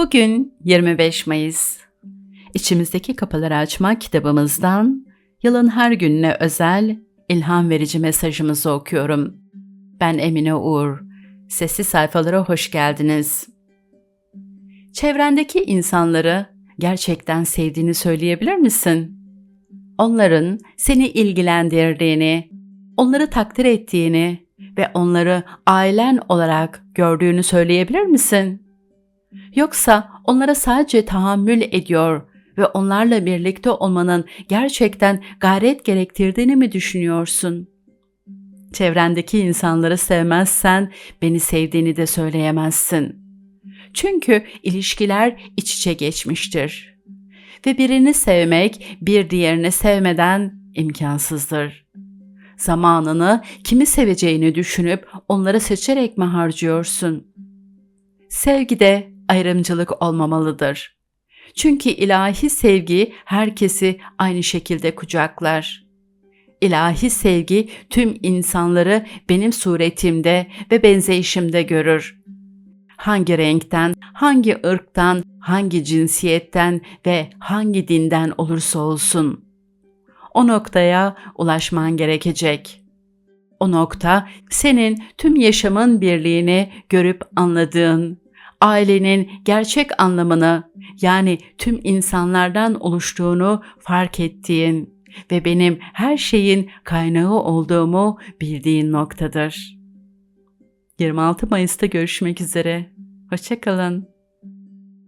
Bugün 25 Mayıs. İçimizdeki kapıları açma kitabımızdan yılın her gününe özel ilham verici mesajımızı okuyorum. Ben Emine Uğur. Sesli sayfalara hoş geldiniz. Çevrendeki insanları gerçekten sevdiğini söyleyebilir misin? Onların seni ilgilendirdiğini, onları takdir ettiğini ve onları ailen olarak gördüğünü söyleyebilir misin? Yoksa onlara sadece tahammül ediyor ve onlarla birlikte olmanın gerçekten gayret gerektirdiğini mi düşünüyorsun? Çevrendeki insanları sevmezsen beni sevdiğini de söyleyemezsin. Çünkü ilişkiler iç içe geçmiştir. Ve birini sevmek bir diğerini sevmeden imkansızdır. Zamanını kimi seveceğini düşünüp onları seçerek mi harcıyorsun? Sevgide ayrımcılık olmamalıdır. Çünkü ilahi sevgi herkesi aynı şekilde kucaklar. İlahi sevgi tüm insanları benim suretimde ve benzeyişimde görür. Hangi renkten, hangi ırktan, hangi cinsiyetten ve hangi dinden olursa olsun. O noktaya ulaşman gerekecek. O nokta senin tüm yaşamın birliğini görüp anladığın, ailenin gerçek anlamını yani tüm insanlardan oluştuğunu fark ettiğin ve benim her şeyin kaynağı olduğumu bildiğin noktadır. 26 Mayıs'ta görüşmek üzere. Hoşçakalın.